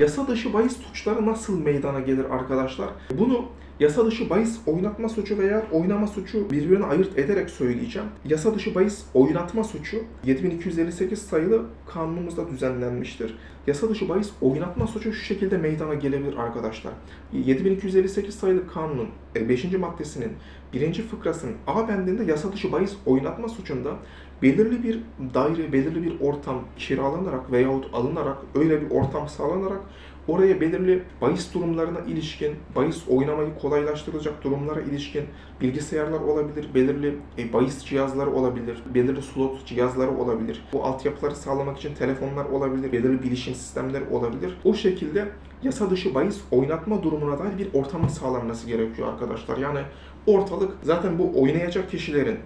Yasa dışı bahis suçları nasıl meydana gelir arkadaşlar? Bunu yasa dışı bahis oynatma suçu veya oynama suçu birbirine ayırt ederek söyleyeceğim. Yasa dışı bahis oynatma suçu 7258 sayılı kanunumuzda düzenlenmiştir. Yasa dışı bahis oynatma suçu şu şekilde meydana gelebilir arkadaşlar. 7258 sayılı kanunun 5. maddesinin 1. fıkrasının A bendinde yasa dışı bahis oynatma suçunda belirli bir daire, belirli bir ortam kiralanarak veyahut alınarak öyle bir ortam sağlanarak oraya belirli bahis durumlarına ilişkin, bahis oynamayı kolaylaştıracak durumlara ilişkin bilgisayarlar olabilir, belirli e, bahis cihazları olabilir, belirli slot cihazları olabilir. Bu altyapıları sağlamak için telefonlar olabilir, belirli bilişim sistemleri olabilir. O şekilde yasa dışı bahis oynatma durumuna dair bir ortamın sağlanması gerekiyor arkadaşlar. Yani ortalık zaten bu oynayacak kişilerin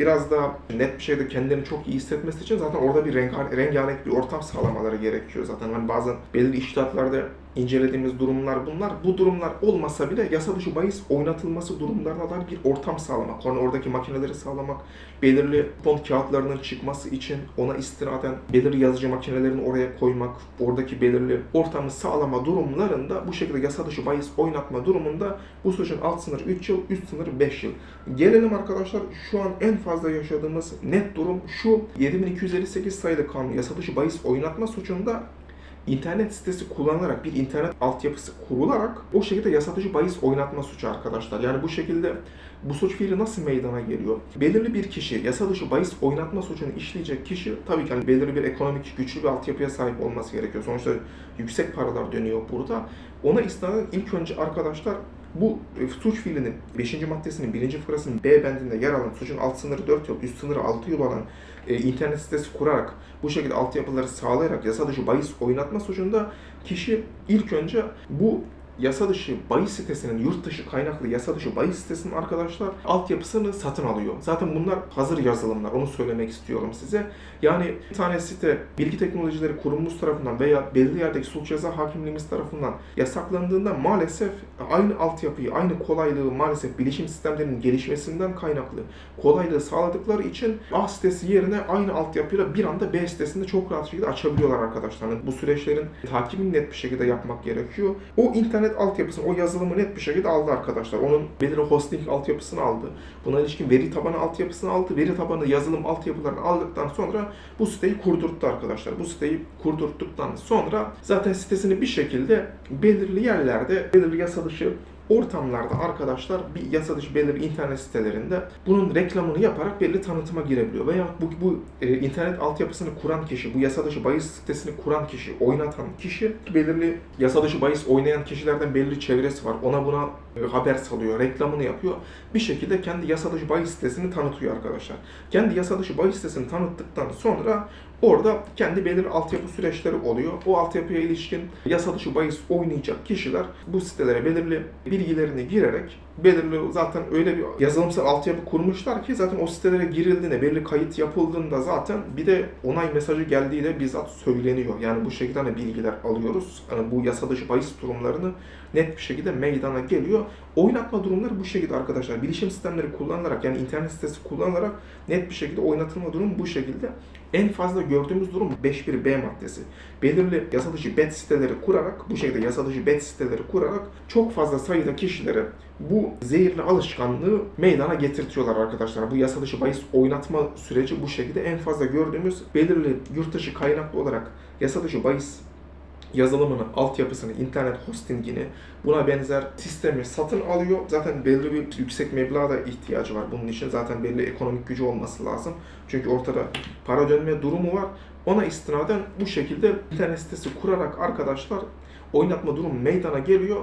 biraz daha net bir şekilde kendilerini çok iyi hissetmesi için zaten orada bir rengar, rengarenk bir ortam sağlamaları gerekiyor zaten. Hani bazen belirli iştahatlarda incelediğimiz durumlar bunlar. Bu durumlar olmasa bile yasa dışı bahis oynatılması durumlarına dair bir ortam sağlamak. Yani oradaki makineleri sağlamak, belirli fon kağıtlarının çıkması için ona istinaden belirli yazıcı makinelerini oraya koymak, oradaki belirli ortamı sağlama durumlarında bu şekilde yasa dışı bahis oynatma durumunda bu suçun alt sınırı 3 yıl, üst sınırı 5 yıl. Gelelim arkadaşlar şu an en fazla yaşadığımız net durum şu 7258 sayılı kanun yasa dışı bahis oynatma suçunda internet sitesi kullanarak bir internet altyapısı kurularak o şekilde yasa dışı bahis oynatma suçu arkadaşlar. Yani bu şekilde bu suç fiili nasıl meydana geliyor? Belirli bir kişi yasa dışı bahis oynatma suçunu işleyecek kişi tabii ki hani belirli bir ekonomik güçlü bir altyapıya sahip olması gerekiyor. Sonuçta yüksek paralar dönüyor burada. Ona istinaden ilk önce arkadaşlar bu e, suç fiilinin 5. maddesinin 1. fıkrasının B bendinde yer alan suçun alt sınırı 4 yıl, üst sınırı 6 yıl olan e, internet sitesi kurarak bu şekilde altyapıları sağlayarak yasa dışı bahis oynatma suçunda kişi ilk önce bu yasa dışı bahis sitesinin yurt dışı kaynaklı yasa dışı bahis sitesinin arkadaşlar altyapısını satın alıyor. Zaten bunlar hazır yazılımlar. Onu söylemek istiyorum size. Yani bir tane site bilgi teknolojileri kurumumuz tarafından veya belli yerdeki suç ceza hakimliğimiz tarafından yasaklandığında maalesef aynı altyapıyı, aynı kolaylığı maalesef bilişim sistemlerinin gelişmesinden kaynaklı kolaylığı sağladıkları için A sitesi yerine aynı altyapıyla bir anda B sitesinde çok rahat şekilde açabiliyorlar arkadaşlar. Yani bu süreçlerin takibini net bir şekilde yapmak gerekiyor. O internet altyapısını, o yazılımı net bir şekilde aldı arkadaşlar. Onun belirli hosting altyapısını aldı. Buna ilişkin veri tabanı altyapısını aldı. Veri tabanı yazılım altyapılarını aldıktan sonra bu siteyi kurdurttu arkadaşlar. Bu siteyi kurdurttuktan sonra zaten sitesini bir şekilde belirli yerlerde, belirli yasa dışı ortamlarda arkadaşlar bir yasa dışı belirli internet sitelerinde bunun reklamını yaparak belli tanıtıma girebiliyor. Veya bu, bu e, internet altyapısını kuran kişi, bu yasa dışı bahis sitesini kuran kişi, oynatan kişi belirli yasa dışı bahis oynayan kişilerden belirli çevresi var. Ona buna haber salıyor, reklamını yapıyor. Bir şekilde kendi yasa dışı bahis sitesini tanıtıyor arkadaşlar. Kendi yasa dışı bahis sitesini tanıttıktan sonra Orada kendi belirli altyapı süreçleri oluyor. O altyapıya ilişkin yasa dışı bahis oynayacak kişiler bu sitelere belirli bilgilerini girerek belirli zaten öyle bir yazılımsal altyapı kurmuşlar ki zaten o sitelere girildiğinde, belirli kayıt yapıldığında zaten bir de onay mesajı geldiği de bizzat söyleniyor. Yani bu şekilde hani bilgiler alıyoruz. Yani bu yasa dışı bahis durumlarını net bir şekilde meydana geliyor. Oynatma durumları bu şekilde arkadaşlar. Bilişim sistemleri kullanılarak yani internet sitesi kullanılarak net bir şekilde oynatılma durumu bu şekilde. En fazla gördüğümüz durum 5.1b maddesi. Belirli yasa bet siteleri kurarak, bu şekilde yasa bet siteleri kurarak çok fazla sayıda kişilere bu zehirli alışkanlığı meydana getirtiyorlar arkadaşlar. Bu yasa dışı bahis oynatma süreci bu şekilde en fazla gördüğümüz belirli yurt dışı kaynaklı olarak yasa dışı bahis yazılımını, altyapısını, internet hostingini, buna benzer sistemi satın alıyor. Zaten belirli bir yüksek meblağa da ihtiyacı var. Bunun için zaten belli ekonomik gücü olması lazım. Çünkü ortada para dönme durumu var. Ona istinaden bu şekilde internet sitesi kurarak arkadaşlar oynatma durumu meydana geliyor.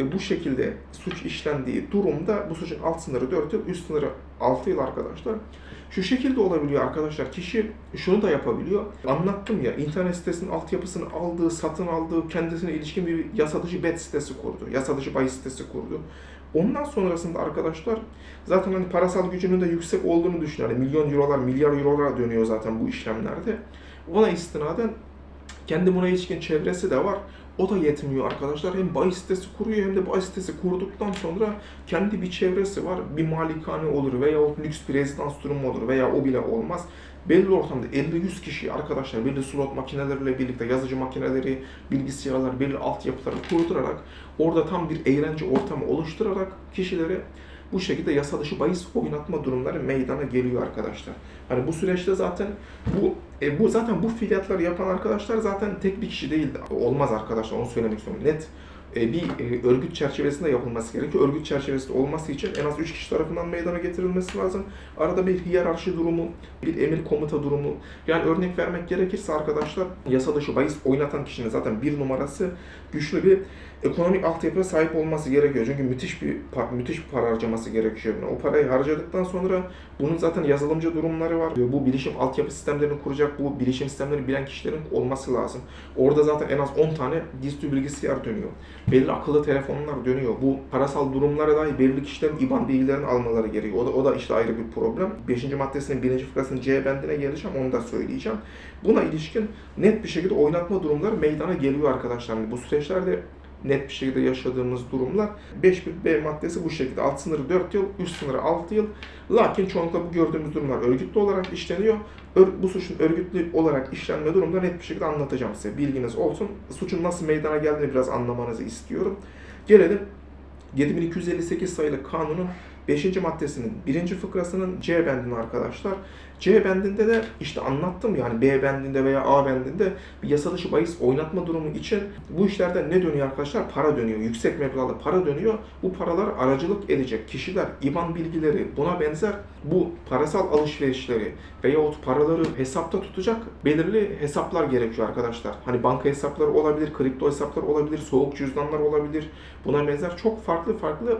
E bu şekilde suç işlendiği durumda bu suçun alt sınırı 4 yıl, üst sınırı 6 yıl arkadaşlar. Şu şekilde olabiliyor arkadaşlar. Kişi şunu da yapabiliyor. Anlattım ya internet sitesinin altyapısını aldığı, satın aldığı, kendisine ilişkin bir yasa bet sitesi kurdu. Yasa dışı bahis sitesi kurdu. Ondan sonrasında arkadaşlar zaten hani parasal gücünün de yüksek olduğunu düşünüyor. Yani milyon eurolar, milyar eurolar dönüyor zaten bu işlemlerde. Ona istinaden kendi buna ilişkin çevresi de var. O da yetmiyor arkadaşlar. Hem bahis sitesi kuruyor hem de bahis sitesi kurduktan sonra kendi bir çevresi var. Bir malikane olur veya lüks bir rezidans durumu olur veya o bile olmaz. belli ortamda 50-100 kişi arkadaşlar belli slot makineleriyle birlikte yazıcı makineleri, bilgisayarlar, belli altyapıları kurdurarak orada tam bir eğlence ortamı oluşturarak kişilere bu şekilde yasa dışı bahis oynatma durumları meydana geliyor arkadaşlar. Hani bu süreçte zaten bu e, bu zaten bu fiyatları yapan arkadaşlar zaten tek bir kişi değil. Olmaz arkadaşlar onu söylemek istiyorum. Net bir e, örgüt çerçevesinde yapılması gerekiyor. Örgüt çerçevesinde olması için en az 3 kişi tarafından meydana getirilmesi lazım. Arada bir hiyerarşi durumu, bir emir komuta durumu. Yani örnek vermek gerekirse arkadaşlar yasa dışı bahis oynatan kişinin zaten bir numarası güçlü bir ekonomik altyapıya sahip olması gerekiyor. Çünkü müthiş bir müthiş bir para harcaması gerekiyor. buna. O parayı harcadıktan sonra bunun zaten yazılımcı durumları var. Bu bilişim altyapı sistemlerini kuracak, bu bilişim sistemlerini bilen kişilerin olması lazım. Orada zaten en az 10 tane dizüstü bilgisayar dönüyor. Belli akıllı telefonlar dönüyor. Bu parasal durumlara dair belli kişilerin IBAN bilgilerini almaları gerekiyor. O da, o da işte ayrı bir problem. 5. maddesinin 1. fıkrasının C bendine geleceğim. Onu da söyleyeceğim. Buna ilişkin net bir şekilde oynatma durumları meydana geliyor arkadaşlar. Bu süreçlerde net bir şekilde yaşadığımız durumlar. 5.1b maddesi bu şekilde. Alt sınırı 4 yıl, üst sınırı 6 yıl. Lakin çoğunlukla bu gördüğümüz durumlar örgütlü olarak işleniyor. Bu suçun örgütlü olarak işlenme durumunda net bir şekilde anlatacağım size. Bilginiz olsun. Suçun nasıl meydana geldiğini biraz anlamanızı istiyorum. Gelelim 7258 sayılı kanunun 5. maddesinin 1. fıkrasının C bendine arkadaşlar. C bendinde de işte anlattım yani B bendinde veya A bendinde bir yasa dışı bahis oynatma durumu için bu işlerde ne dönüyor arkadaşlar? Para dönüyor. Yüksek meblağda para dönüyor. Bu paralar aracılık edecek kişiler, IBAN bilgileri buna benzer bu parasal alışverişleri veyahut paraları hesapta tutacak belirli hesaplar gerekiyor arkadaşlar. Hani banka hesapları olabilir, kripto hesaplar olabilir, soğuk cüzdanlar olabilir. Buna benzer çok farklı farklı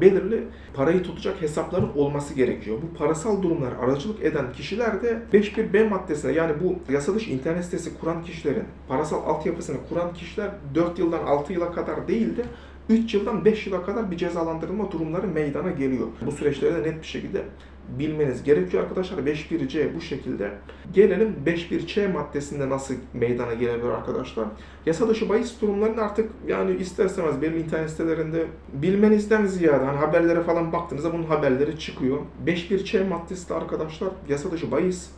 belirli parayı tutacak hesapların olması gerekiyor. Bu parasal durumlar aracılık eden kişiler de 51B maddesine yani bu yasa dışı internet sitesi kuran kişilerin parasal altyapısını kuran kişiler 4 yıldan 6 yıla kadar değil de 3 yıldan 5 yıla kadar bir cezalandırılma durumları meydana geliyor. Bu süreçleri de net bir şekilde bilmeniz gerekiyor arkadaşlar. 5.1c bu şekilde. Gelelim 5.1c maddesinde nasıl meydana gelebilir arkadaşlar. Yasa dışı bahis durumlarını artık yani ister istemez belli internet sitelerinde bilmenizden ziyade hani haberlere falan baktığınızda bunun haberleri çıkıyor. 5.1c maddesi de arkadaşlar yasa dışı bahis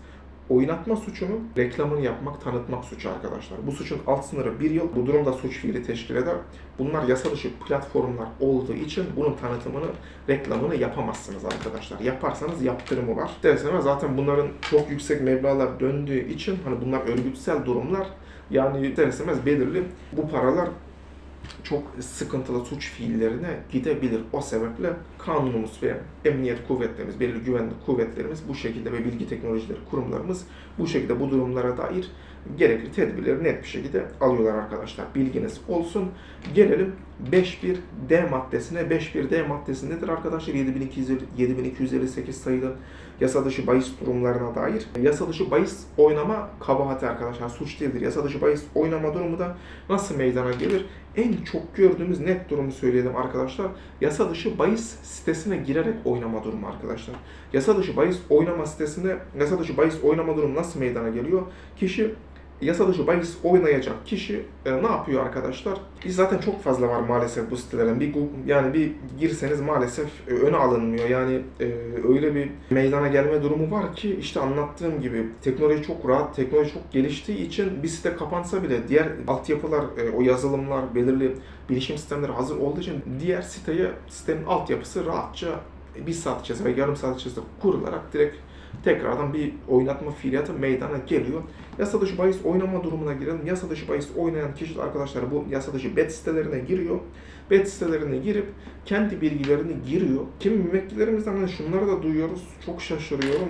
oynatma suçunun reklamını yapmak, tanıtmak suçu arkadaşlar. Bu suçun alt sınırı bir yıl. Bu durumda suç fiili teşkil eder. Bunlar yasa dışı platformlar olduğu için bunun tanıtımını, reklamını yapamazsınız arkadaşlar. Yaparsanız yaptırımı var. Derseme zaten bunların çok yüksek meblağlar döndüğü için hani bunlar örgütsel durumlar. Yani derseniz belirli bu paralar çok sıkıntılı suç fiillerine gidebilir. O sebeple kanunumuz ve emniyet kuvvetlerimiz, belirli güvenlik kuvvetlerimiz bu şekilde ve bilgi teknolojileri kurumlarımız bu şekilde bu durumlara dair gerekli tedbirleri net bir şekilde alıyorlar arkadaşlar. Bilginiz olsun. Gelelim 5.1D maddesine. 5.1D maddesi nedir arkadaşlar? 7250 7258 sayılı yasa dışı bahis durumlarına dair. Yasa dışı bahis oynama kabahati arkadaşlar. Suç değildir. Yasa dışı bahis oynama durumu da nasıl meydana gelir? En çok gördüğümüz net durumu söyleyelim arkadaşlar. Yasa dışı bahis sitesine girerek oynama durumu arkadaşlar. Yasa dışı bahis oynama sitesinde yasa dışı bahis oynama durumu nasıl meydana geliyor? Kişi yasa dışı bahis oynayacak kişi e, ne yapıyor arkadaşlar? Biz zaten çok fazla var maalesef bu sitelerin. Bir Google- yani bir girseniz maalesef e, öne alınmıyor. Yani e, öyle bir meydana gelme durumu var ki işte anlattığım gibi teknoloji çok rahat, teknoloji çok geliştiği için bir site kapansa bile diğer altyapılar, e, o yazılımlar, belirli bilişim sistemleri hazır olduğu için diğer siteye sitenin altyapısı rahatça bir saat içerisinde yarım saat içerisinde kurularak direkt tekrardan bir oynatma fiiliyatı meydana geliyor. Yasa dışı bahis oynama durumuna girelim. Yasa dışı bahis oynayan kişiler arkadaşlar bu yasa dışı bet sitelerine giriyor. Bet sitelerine girip kendi bilgilerini giriyor. Kimi müvekkillerimizden hani şunları da duyuyoruz. Çok şaşırıyorum.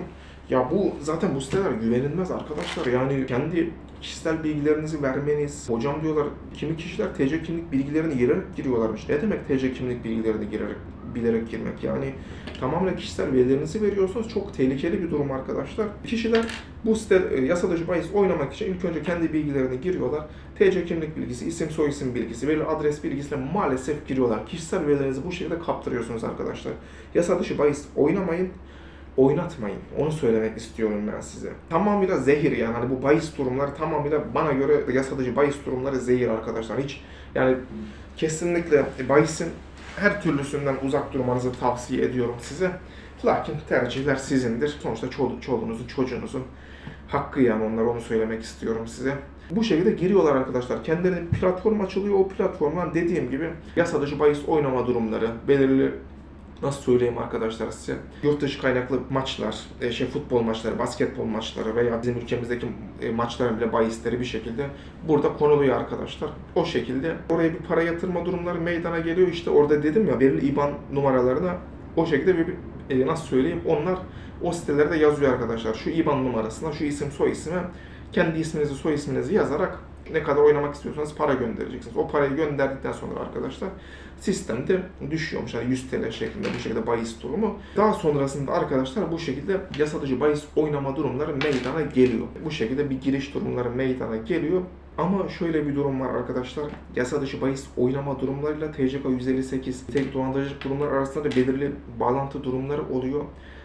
Ya bu zaten bu siteler güvenilmez arkadaşlar. Yani kendi kişisel bilgilerinizi vermeniz. Hocam diyorlar kimi kişiler TC kimlik bilgilerini girerek giriyorlarmış. Ne demek TC kimlik bilgilerini girerek bilerek girmek? Yani tamamen kişisel verilerinizi veriyorsunuz. Çok tehlikeli bir durum arkadaşlar. Kişiler bu site e, yasa dışı bahis oynamak için ilk önce kendi bilgilerini giriyorlar. TC kimlik bilgisi, isim soyisim bilgisi, belirli adres bilgisiyle maalesef giriyorlar. Kişisel verilerinizi bu şekilde kaptırıyorsunuz arkadaşlar. Yasa dışı bahis oynamayın oynatmayın. Onu söylemek istiyorum ben size. Tamamıyla zehir yani hani bu bahis durumları tamamıyla bana göre yasa dışı bahis durumları zehir arkadaşlar. Hiç yani kesinlikle bahisin her türlüsünden uzak durmanızı tavsiye ediyorum size. Lakin tercihler sizindir. Sonuçta çoluk, çoluğunuzun, çocuğunuzun hakkı yani onlar onu söylemek istiyorum size. Bu şekilde giriyorlar arkadaşlar. Kendilerine platform açılıyor. O platformdan dediğim gibi yasa dışı bahis oynama durumları, belirli nasıl söyleyeyim arkadaşlar size yurt dışı kaynaklı maçlar, e, şey futbol maçları, basketbol maçları veya bizim ülkemizdeki e, maçların bile bahisleri bir şekilde burada konuluyor arkadaşlar. O şekilde oraya bir para yatırma durumları meydana geliyor. İşte orada dedim ya belirli IBAN numaralarına o şekilde bir, e, nasıl söyleyeyim onlar o sitelerde yazıyor arkadaşlar. Şu IBAN numarasına, şu isim soy isme kendi isminizi soy isminizi yazarak ne kadar oynamak istiyorsanız para göndereceksiniz. O parayı gönderdikten sonra arkadaşlar sistemde düşüyormuş. Yani 100 TL şeklinde bu şekilde bahis durumu. Daha sonrasında arkadaşlar bu şekilde yasa dışı bahis oynama durumları meydana geliyor. Bu şekilde bir giriş durumları meydana geliyor. Ama şöyle bir durum var arkadaşlar. Yasa dışı bahis oynama durumlarıyla TCK 158 tek dolandırıcılık durumları arasında da belirli bağlantı durumları oluyor.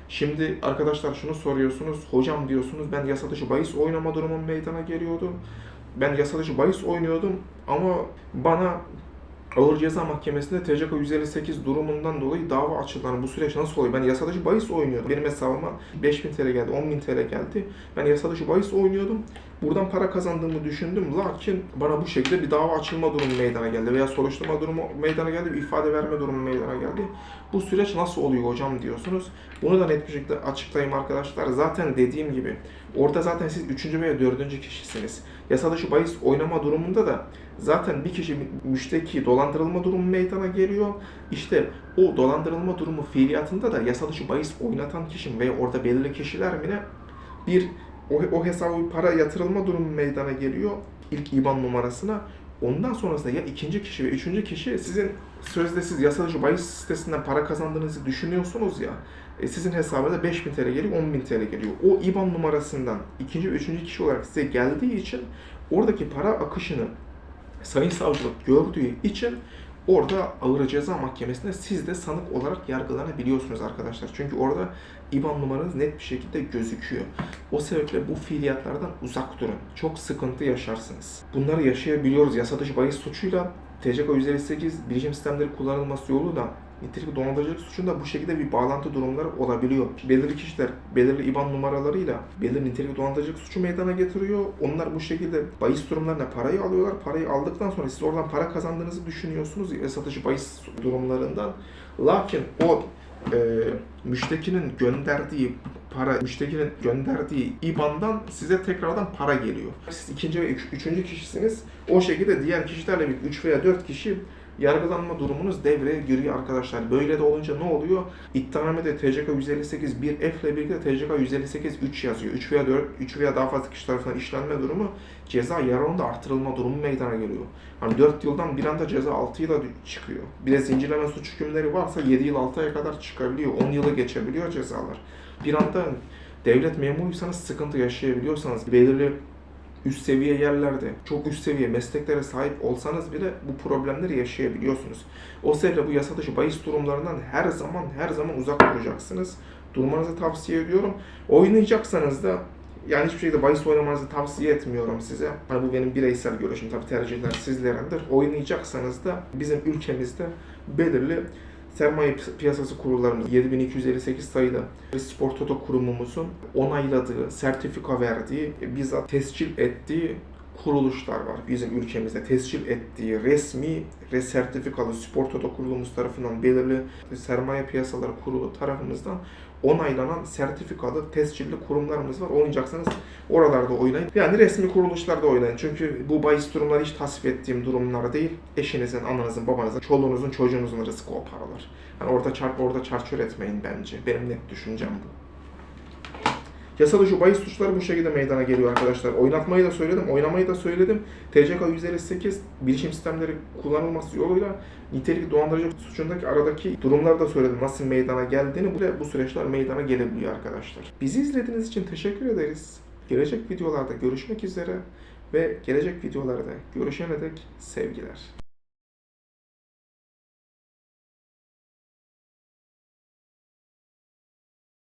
Şimdi arkadaşlar şunu soruyorsunuz. Hocam diyorsunuz ben yasa dışı bahis oynama durumum meydana geliyordu. Ben yasa dışı bahis oynuyordum ama bana Ağır Ceza Mahkemesi'nde TCK 158 durumundan dolayı dava açıldı. Yani bu süreç nasıl oluyor? Ben yasa dışı bahis oynuyordum. Benim hesabıma 5000 TL geldi, 10.000 TL geldi. Ben yasa dışı bahis oynuyordum. Buradan para kazandığımı düşündüm. Lakin bana bu şekilde bir dava açılma durumu meydana geldi. Veya soruşturma durumu meydana geldi, bir ifade verme durumu meydana geldi. Bu süreç nasıl oluyor hocam diyorsunuz. Bunu da net bir şekilde açıklayayım arkadaşlar. Zaten dediğim gibi orada zaten siz 3. veya 4. kişisiniz. Yasa dışı bahis oynama durumunda da zaten bir kişi müşteki dolandırılma durumu meydana geliyor. İşte o dolandırılma durumu fiiliyatında da yasa dışı bahis oynatan kişi veya orada belirli kişiler mi ne bir o, o hesaba para yatırılma durumu meydana geliyor ilk IBAN numarasına. Ondan sonrasında ya ikinci kişi ve üçüncü kişi sizin sözde siz yasa dışı bahis sitesinden para kazandığınızı düşünüyorsunuz ya. E, sizin hesabınıza 5000 TL geliyor, 10.000 TL geliyor. O IBAN numarasından ikinci üçüncü kişi olarak size geldiği için oradaki para akışını Sayın Savcılık gördüğü için orada Ağır Ceza Mahkemesi'nde siz de sanık olarak yargılanabiliyorsunuz arkadaşlar. Çünkü orada IBAN numaranız net bir şekilde gözüküyor. O sebeple bu fiiliyatlardan uzak durun. Çok sıkıntı yaşarsınız. Bunları yaşayabiliyoruz. Yasa dışı bahis suçuyla TCK 158 bilişim sistemleri kullanılması yoluyla nitelikli dolandırıcılık suçunda bu şekilde bir bağlantı durumları olabiliyor. Belirli kişiler belirli IBAN numaralarıyla belirli nitelikli dolandırıcılık suçu meydana getiriyor. Onlar bu şekilde bahis durumlarına parayı alıyorlar. Parayı aldıktan sonra siz oradan para kazandığınızı düşünüyorsunuz ve satışı bahis durumlarından. Lakin o e, müştekinin gönderdiği para, müştekinin gönderdiği IBAN'dan size tekrardan para geliyor. Siz ikinci ve üç, üçüncü kişisiniz. O şekilde diğer kişilerle bir 3 veya 4 kişi yargılanma durumunuz devreye giriyor arkadaşlar. Böyle de olunca ne oluyor? İddianamede TCK 158 1 F ile birlikte TCK 158 3 yazıyor. 3 veya 4, 3 veya daha fazla kişi tarafından işlenme durumu ceza yararında artırılma durumu meydana geliyor. Hani 4 yıldan bir anda ceza 6 yıla çıkıyor. Bir de zincirleme suç hükümleri varsa 7 yıl 6 aya kadar çıkabiliyor. 10 yılı geçebiliyor cezalar. Bir anda devlet memuruysanız sıkıntı yaşayabiliyorsanız belirli üst seviye yerlerde, çok üst seviye mesleklere sahip olsanız bile bu problemleri yaşayabiliyorsunuz. O sebeple bu yasa dışı bahis durumlarından her zaman her zaman uzak duracaksınız. Durmanızı tavsiye ediyorum. Oynayacaksanız da yani hiçbir şekilde bahis oynamanızı tavsiye etmiyorum size. Hani bu benim bireysel görüşüm. Tabii tercihler sizlerindir. Oynayacaksanız da bizim ülkemizde belirli sermaye pi- piyasası kurullarımız 7258 sayılı Spor Toto kurumumuzun onayladığı, sertifika verdiği, bizzat tescil ettiği kuruluşlar var. Bizim ülkemizde tescil ettiği resmi ve sertifikalı Spor Toto kurulumuz tarafından belirli sermaye piyasaları kurulu tarafımızdan onaylanan sertifikalı tescilli kurumlarımız var. Oynayacaksanız oralarda oynayın. Yani resmi kuruluşlarda oynayın. Çünkü bu bahis durumları hiç tasvip ettiğim durumlar değil. Eşinizin, ananızın, babanızın, çoluğunuzun, çocuğunuzun rızkı o paralar. Yani orada çarp orada çarçur etmeyin bence. Benim net düşüncem bu. Yasa dışı bahis suçları bu şekilde meydana geliyor arkadaşlar. Oynatmayı da söyledim, oynamayı da söyledim. TCK 158 bilişim sistemleri kullanılması yoluyla nitelikli dolandırıcılık suçundaki aradaki durumları da söyledim. Nasıl meydana geldiğini bu, bu süreçler meydana gelebiliyor arkadaşlar. Bizi izlediğiniz için teşekkür ederiz. Gelecek videolarda görüşmek üzere ve gelecek videolarda görüşene dek sevgiler.